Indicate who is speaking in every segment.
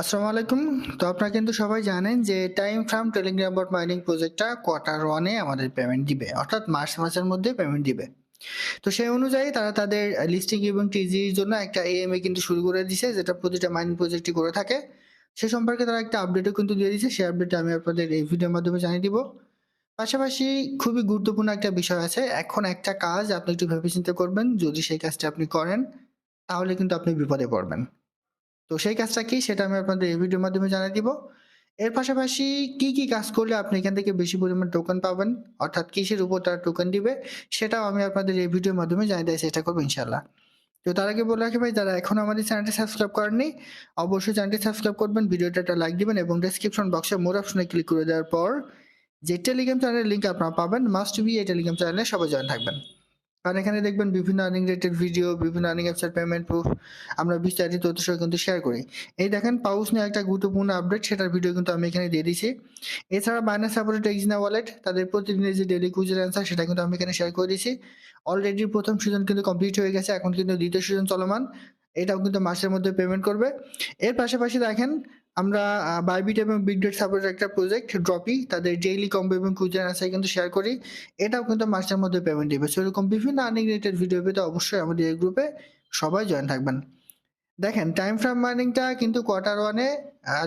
Speaker 1: আসসালামু আলাইকুম। তো আপনারা কিন্তু সবাই জানেন যে time farm Telegram bot mining প্রজেক্টটা কোয়ার্টার ওয়ানে আমাদের পেমেন্ট দিবে। অর্থাৎ মার্চ মাসের মধ্যে পেমেন্ট দিবে। তো সেই অনুযায়ী তারা তাদের লিস্টিং এবং টিজির জন্য একটা এএমএ কিন্তু শুরু করে দিছে, যেটা প্রতিটা মাইনিং প্রজেক্টই করে থাকে। সে সম্পর্কে তারা একটা আপডেটও কিন্তু দিয়ে দিয়েছে সেই আপডেটটা আমি আপনাদের এই ভিডিওর মাধ্যমে জানিয়ে দিব। পাশাপাশি খুবই গুরুত্বপূর্ণ একটা বিষয় আছে। এখন একটা কাজ আপনি একটু ভেবে চিন্তা করবেন। যদি সেই কাজটা আপনি করেন, তাহলে কিন্তু আপনি বিপদে পড়বেন। তো সেই কাজটা কি সেটা আমি আপনাদের এই ভিডিওর মাধ্যমে জানিয়ে দিব। এর পাশাপাশি কি কি কাজ করলে আপনি এখান থেকে বেশি পরিমাণ টোকেন পাবেন? অর্থাৎ কিসের উপর তারা টোকেন দিবে? সেটাও আমি আপনাদের এই ভিডিওর মাধ্যমে জানিয়ে দেওয়ার চেষ্টা করব ইনশাল্লাহ তো তার আগে বলে রাখি ভাই, যারা এখন আমাদের চ্যানেলটি সাবস্ক্রাইব করেননি, অবশ্যই চ্যানেলটি সাবস্ক্রাইব করবেন, ভিডিওটা একটা লাইক দিবেন এবং ডেসক্রিপশন বক্সে মোর অপশনে ক্লিক করে দেওয়ার পর যে টেলিগ্রাম চ্যানেলের লিঙ্ক আপনারা পাবেন মাস্ট বি এই টেলিগ্রাম চ্যানেলে সবাই জয়েন থাকবেন। কারণ এখানে দেখবেন বিভিন্ন আর্নিং রেটেড ভিডিও বিভিন্ন আর্নিং অ্যাপসের পেমেন্ট প্রুফ আমরা বিস্তারিত তথ্য সহ কিন্তু শেয়ার করি। এই দেখেন পাউস নিয়ে একটা গুরুত্বপূর্ণ আপডেট সেটার ভিডিও কিন্তু আমি এখানে দিয়ে দিয়েছি। এছাড়া বাইনাস সাপোর্টেড এক্সিনা ওয়ালেট তাদের প্রতিদিনের যে ডেলি কুইজের অ্যান্সার সেটা কিন্তু আমি এখানে শেয়ার করে দিয়েছি। অলরেডি প্রথম সিজন কিন্তু কমপ্লিট হয়ে গেছে, এখন কিন্তু দ্বিতীয় সিজন চলমান। এটাও কিন্তু মাসের মধ্যে পেমেন্ট করবে। এর পাশাপাশি দেখেন আমরা বাইবিট এবং বিগ ডেট সাপোর্টের একটা প্রজেক্ট ড্রপি তাদের ডেইলি কম্বো এবং কুইজের অ্যান্সার কিন্তু শেয়ার করি। এটাও কিন্তু মাসের মধ্যে পেমেন্ট দিবে। সো এরকম বিভিন্ন আর্নিং ভিডিও পেতে অবশ্যই আমাদের এই গ্রুপে সবাই জয়েন থাকবেন। দেখেন টাইম ফ্রেম মার্নিংটা কিন্তু কোয়ার্টার ওয়ানে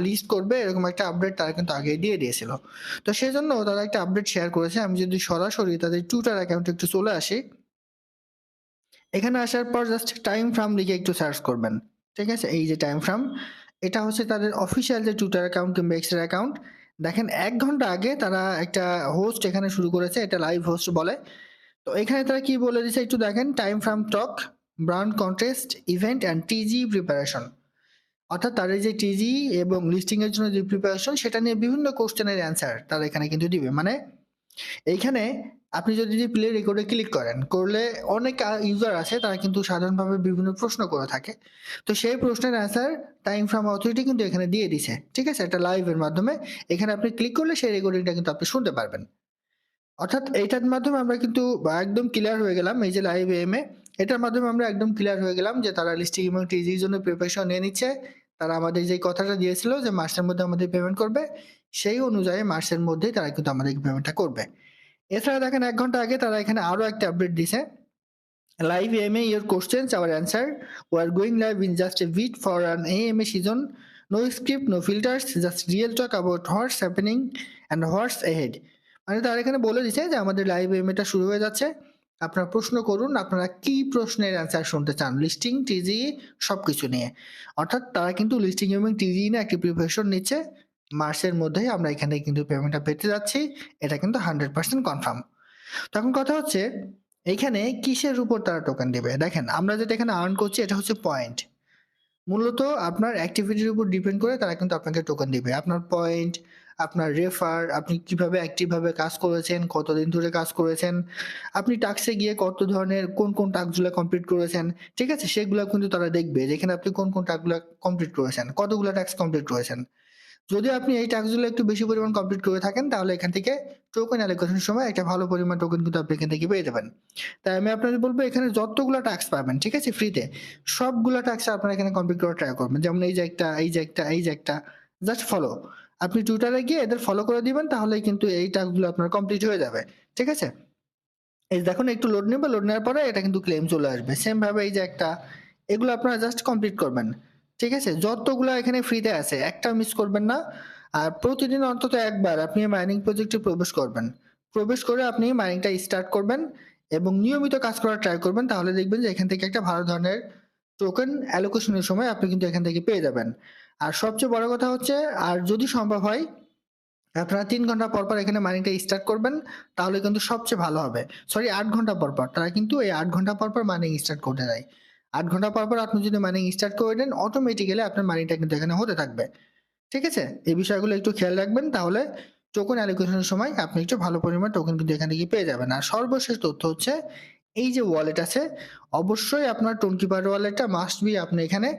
Speaker 1: লিস্ট করবে, এরকম একটা আপডেট তারা কিন্তু আগে দিয়ে দিয়েছিল। তো সেই জন্য তারা একটা আপডেট শেয়ার করেছে। আমি যদি সরাসরি তাদের টুইটার অ্যাকাউন্টে একটু চলে আসি। এখানে আসার পর জাস্ট টাইম ফ্রাম লিখে একটু সার্চ করবেন। ঠিক আছে? এই যে টাইম ফ্রাম এটা হচ্ছে তাদের অফিসিয়াল যে টুইটার অ্যাকাউন্ট কিংবা এক্সের অ্যাকাউন্ট দেখেন, এক ঘণ্টা আগে তারা একটা হোস্ট এখানে শুরু করেছে, এটা লাইভ হোস্ট বলে। তো এখানে তারা কি বলে দিছে একটু দেখেন time farm talk brown contest event and TG preparation অর্থাৎ তাদের যে টিজি এবং লিস্টিংয়ের জন্য যে প্রিপারেশন সেটা নিয়ে বিভিন্ন কোশ্চেনের অ্যান্সার তারা এখানে কিন্তু দিবে। মানে এইখানে আপনি যদি প্লে রেকর্ডে ক্লিক করেন, করলে অনেক ইউজার আছে, তারা কিন্তু সাধারণভাবে বিভিন্ন প্রশ্ন করে থাকে। তো সেই প্রশ্নের অ্যান্সার টাইম ফ্রাম অথরিটি কিন্তু এখানে দিয়ে দিছে। ঠিক আছে? একটা লাইভের মাধ্যমে। এখানে আপনি ক্লিক করলে সেই রেকর্ডিংটা কিন্তু আপনি শুনতে পারবেন। অর্থাৎ এইটার মাধ্যমে আমরা কিন্তু একদম ক্লিয়ার হয়ে গেলাম, এই যে লাইভ এম এ। এটার মাধ্যমে আমরা একদম ক্লিয়ার হয়ে গেলাম যে তারা লিস্টিং এবং টিজির জন্য প্রিপারেশন নিয়ে নিচ্ছে। তারা আমাদের যে কথাটা দিয়েছিল যে মাসের মধ্যে আমাদের পেমেন্ট করবে, সেই অনুযায়ী মাসের মধ্যেই তারা কিন্তু আমাদের পেমেন্টটা করবে। এছাড়া দেখেন এক ঘণ্টা আগে তারা এখানে আরও একটা আপডেট দিছে। Live M A your questions our answer we're going live in just a week for an A M A season no script no filters just real talk about what's happening and what's ahead মানে তারা এখানে বলে দিছে যে আমাদের live M এটা শুরু হয়ে যাচ্ছে। আপনার প্রশ্ন করুন, আপনারা কি প্রশ্নের অ্যান্সার শুনতে চান? লিস্টিং টিজি সব কিছু নিয়ে। অর্থাৎ তারা কিন্তু লিস্টিং এবং টিজি নিয়ে একটি প্রিপারেশন নিচ্ছে। মার্চের মধ্যেই আমরা এখানে কিন্তু পেমেন্টটা পেতে যাচ্ছি। এটা কিন্তু হান্ড্রেড পার্সেন্ট কনফার্ম তখন কথা হচ্ছে এইখানে কিসের উপর তারা টোকেন দেবে? দেখেন, আমরা যেটা এখানে আর্ন করছি, এটা হচ্ছে পয়েন্ট মূলত আপনার অ্যাক্টিভিটির উপর ডিপেন্ড করে তারা কিন্তু আপনাকে টোকেন দিবে। আপনার পয়েন্ট আপনার রেফার আপনি কীভাবে অ্যাক্টিভভাবে কাজ করেছেন, কতদিন ধরে কাজ করেছেন, আপনি টাস্কে গিয়ে কত ধরনের, কোন কোন টাস্কগুলো কমপ্লিট করেছেন, ঠিক আছে? সেগুলো কিন্তু তারা দেখবে যেখানে আপনি কোন কোন টাস্কগুলো কমপ্লিট করেছেন, কতগুলো টাস্ক কমপ্লিট করেছেন। যদি আপনি এই টাস্কগুলো একটু বেশি পরিমাণ কমপ্লিট করে থাকেন, তাহলে এখান থেকে টোকেন অ্যালোকেশনের সময় একটা ভালো পরিমাণ টোকেন কিন্তু আপনি এখান থেকে পেয়ে যাবেন। তাই আমি আপনাদের বলব, এখানে যতগুলো টাস্ক পাবেন, ঠিক আছে? ফ্রিতে সবগুলো টাস্ক আপনারা এখানে কমপ্লিট করার ট্রাই করবেন। যেমন এই যে একটা, এই যে একটা, এই যে একটা জাস্ট ফলো আপনি টুইটারে গিয়ে এদের ফলো করে দিবেন তাহলে কিন্তু এই টাস্কগুলো আপনার কমপ্লিট হয়ে যাবে, ঠিক আছে? এই দেখুন, একটু লোড নেবে লোড নেওয়ার পরে এটা কিন্তু ক্লেম চলে আসবে। সেম ভাবে এই যে একটা, এগুলো আপনারা জাস্ট কমপ্লিট করবেন। ঠিক আছে? যতগুলো এখানে ফ্রিতে আছে, একটা মিস করবেন না। আর প্রতিদিন অন্তত একবার আপনি মাইনিং প্রজেক্টে প্রবেশ করবেন। প্রবেশ করে আপনি মাইনিংটা স্টার্ট করবেন এবং নিয়মিত কাজ করার ট্রাই করবেন, তাহলে দেখবেন যে এখান থেকে একটা ভালো ধরনের টোকেন অ্যালোকেশনের সময় আপনি কিন্তু এখান থেকে পেয়ে যাবেন। আর সবচেয়ে বড় কথা হচ্ছে, আর যদি সম্ভব হয়, আপনারা তিন ঘণ্টা পর পর এখানে মাইনিংটা স্টার্ট করবেন, তাহলে কিন্তু সবচেয়ে ভালো হবে। সরি আট ঘণ্টা পর পর, তারা কিন্তু এই আট ঘণ্টা পর পর মাইনিং স্টার্ট করতে দেয়। আট ঘণ্টা পর পর আপনি যদি মাইনিং স্টার্ট করে দেন অটোমেটিক্যালি আপনার মাইনিংটা কিন্তু এখানে হতে থাকবে। ঠিক আছে? এই বিষয়গুলো একটু খেয়াল রাখবেন, তাহলে টোকেন অ্যালোকেশনের সময় আপনি একটু ভালো পরিমাণ টোকেন কিন্তু এখান থেকে পেয়ে যাবেন। আর সর্বশেষ তথ্য হচ্ছে, এই যে ওয়ালেট আছে, অবশ্যই আপনার টোনকিপার ওয়ালেটটা মাস্ট বি আপনি এখানে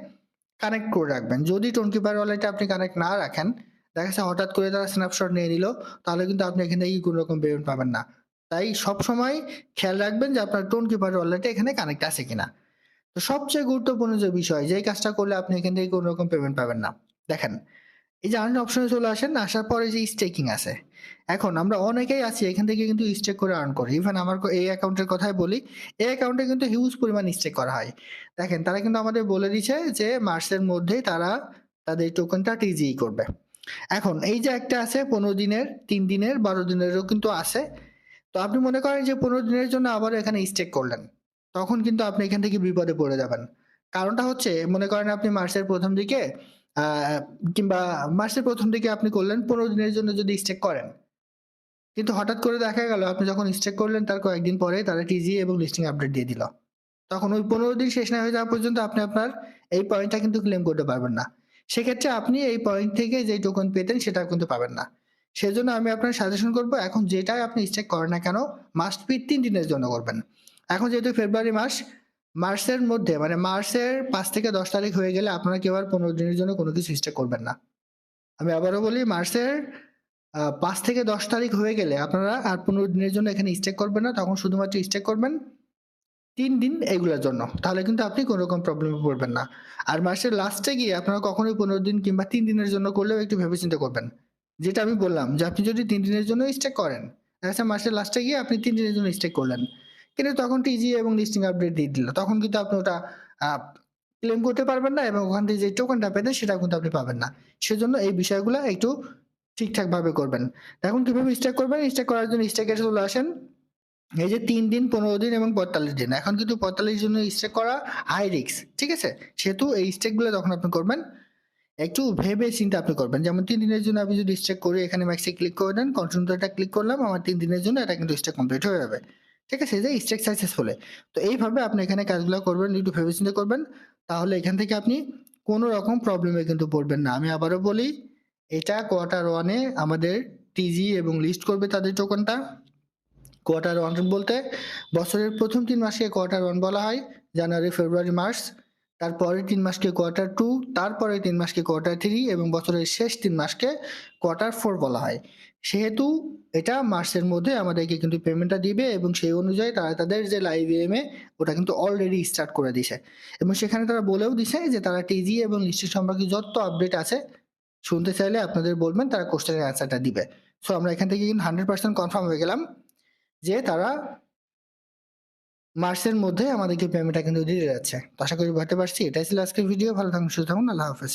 Speaker 1: কানেক্ট করে রাখবেন। যদি টোনকিপার ওয়ালেটটা আপনি কানেক্ট না রাখেন, দেখা যাচ্ছে হঠাৎ করে তারা স্ন্যাপশট নিয়ে নিল, তাহলে কিন্তু আপনি এখান থেকে কোনো রকম পেমেন্ট পাবেন না। তাই সবসময় খেয়াল রাখবেন যে আপনার টোনকিপার ওয়ালেটে এখানে কানেক্ট আছে কিনা। তো সবচেয়ে গুরুত্বপূর্ণ যে বিষয় যে কাজটা করলে আপনি এখান থেকে কোনো রকম পেমেন্ট পাবেন না। দেখেন, এই যে আর্ন অপশনে চলে আসেন, আসার পরে যে স্টেকিং আছে। এখন আমরা অনেকেই আছি, এখান থেকে কিন্তু স্টেক করে আর্ন করি। ইভেন আমার এই অ্যাকাউন্টের কথাই বলি, এই অ্যাকাউন্টে কিন্তু হিউজ পরিমাণ স্টেক করা হয়। দেখেন, তারা কিন্তু আমাদের বলে দিচ্ছে যে মার্চের মধ্যেই তারা তাদের টোকেনটা টিজি করবে। এখন এই যে একটা আছে, পনেরো দিনের, তিন দিনের, বারো দিনেরও কিন্তু আছে। তো আপনি মনে করেন যে পনেরো দিনের জন্য আবারও এখানে স্টেক করলেন। তখন কিন্তু আপনি এখান থেকে বিপদে পড়ে যাবেন। কারণটা হচ্ছে, মনে করেন আপনি মার্চের প্রথম দিকে কিংবা মার্চের প্রথম দিকে আপনি করলেন, পনেরো দিনের জন্য যদি স্টেক করেন। কিন্তু হঠাৎ করে দেখা গেল, আপনি যখন স্টেক করলেন, তার কয়েকদিন পরে তারা টিজি এবং লিস্টিং আপডেট দিয়ে দিল। তখন ওই পনেরো দিন শেষ না হয়ে যাওয়া পর্যন্ত আপনি আপনার এই পয়েন্টটা কিন্তু ক্লেম করতে পারবেন না। সেক্ষেত্রে আপনি এই পয়েন্ট থেকে যে টোকন পেতেন, সেটা কিন্তু পাবেন না। সেজন্য আমি আপনার সাজেশন করব, এখন যেটাই আপনি স্টেক করেন না কেন মাস্ট বি তিন দিনের জন্য করবেন। এখন যেহেতু ফেব্রুয়ারি মাস, মার্চের মধ্যে মানে মার্চের পাঁচ থেকে দশ তারিখ হয়ে গেলে আপনারা কেউ আর পনেরো দিনের জন্য কোনো কিছু স্টেক করবেন না। আমি আবারও বলি, মার্চের পাঁচ থেকে দশ তারিখ হয়ে গেলে আপনারা আর পনেরো দিনের জন্য এখানে স্টেক করবেন না, তখন শুধুমাত্র স্টেক করবেন তিন দিন এগুলোর জন্য। তাহলে কিন্তু আপনি কোনো রকম প্রবলেমে পড়বেন না। আর মাসের লাস্টে গিয়ে আপনারা কখনোই পনেরো দিন কিংবা তিন দিনের জন্য করলেও একটু ভেবে চিন্তা করবেন। যেটা আমি বললাম যে আপনি যদি তিন দিনের জন্য স্টেক করেন দেখা মাসের লাস্টে গিয়ে আপনি তিন দিনের জন্য স্টেক করলেন। কিন্তু তখন টিজি এবং লিস্টিং আপডেট দিয়ে দিল। তখন কিন্তু আপনি ওটা ক্লেম করতে পারবেন না এবং ওখান থেকে যে টোকেনটা পেতেন সেটা কিন্তু আপনি পাবেন না। সেজন্য এই বিষয়গুলো একটু ঠিকঠাকভাবে করবেন। এখন কীভাবে স্টেক করবেন। স্টেক করার জন্য স্টেকে চলে আসেন। এই যে তিন দিন, পনেরো দিন এবং পঁয়তাল্লিশ দিন। এখন কিন্তু পঁয়তাল্লিশ জন্য স্টেক করা হাই রিক্স ঠিক আছে? সেহেতু এই স্টেকগুলো যখন আপনি করবেন, একটু ভেবে চিন্তা আপনি করবেন। যেমন তিন দিনের জন্য আপনি যদি স্টেক করি, এখানে ম্যাক্সে ক্লিক করে দেন কন্টিনিউটা ক্লিক করলাম, আমার তিন দিনের জন্য এটা কিন্তু স্টেক কমপ্লিট হয়ে যাবে। ঠিক আছে? যে স্টেক হলে। তো এইভাবে আপনি এখানে কাজগুলো করবেন, একটু ভেবে করবেন। তাহলে এখান থেকে আপনি কোনো রকম প্রবলেমে কিন্তু পড়বেন না। আমি আবারও বলি, এটা কোয়ার্টার ওয়ানে আমাদের টিজি এবং লিস্ট করবে তাদের টোকনটা কোয়ার্টার ওয়ান বলতে বছরের প্রথম তিন মাসকে কোয়ার্টার ওয়ান বলা হয়, জানুয়ারি, ফেব্রুয়ারি, মার্চ। তারপরের তিন মাসকে কোয়ার্টার টু তারপরে তিন মাসকে কোয়ার্টার থ্রি এবং বছরের শেষ তিন মাসকে কোয়ার্টার ফোর বলা হয়। সেহেতু এটা মার্চের মধ্যে আমাদেরকে কিন্তু পেমেন্টটা দিবে এবং সেই অনুযায়ী তারা তাদের যে লাইভ এমে ওটা কিন্তু অলরেডি স্টার্ট করে দিছে। এবং সেখানে তারা বলেও দিছে যে তারা টিজি এবং লিস্টের সম্পর্কে যত আপডেট আছে, শুনতে চাইলে আপনাদের বলবেন তারা কোশ্চেনের অ্যান্সারটা দিবে। সো আমরা এখান থেকে কিন্তু হান্ড্রেড পার্সেন্ট কনফার্ম হয়ে গেলাম যে তারা মার্চের মধ্যে আমাদেরকে পেমেন্টটা কিন্তু দিয়ে যাচ্ছে। আশা করি বুঝতে পারছি। এটাই ছিল আজকের ভিডিও ভালো থাকুন, সুস্থ থাকুন। আল্লাহ হাফেজ।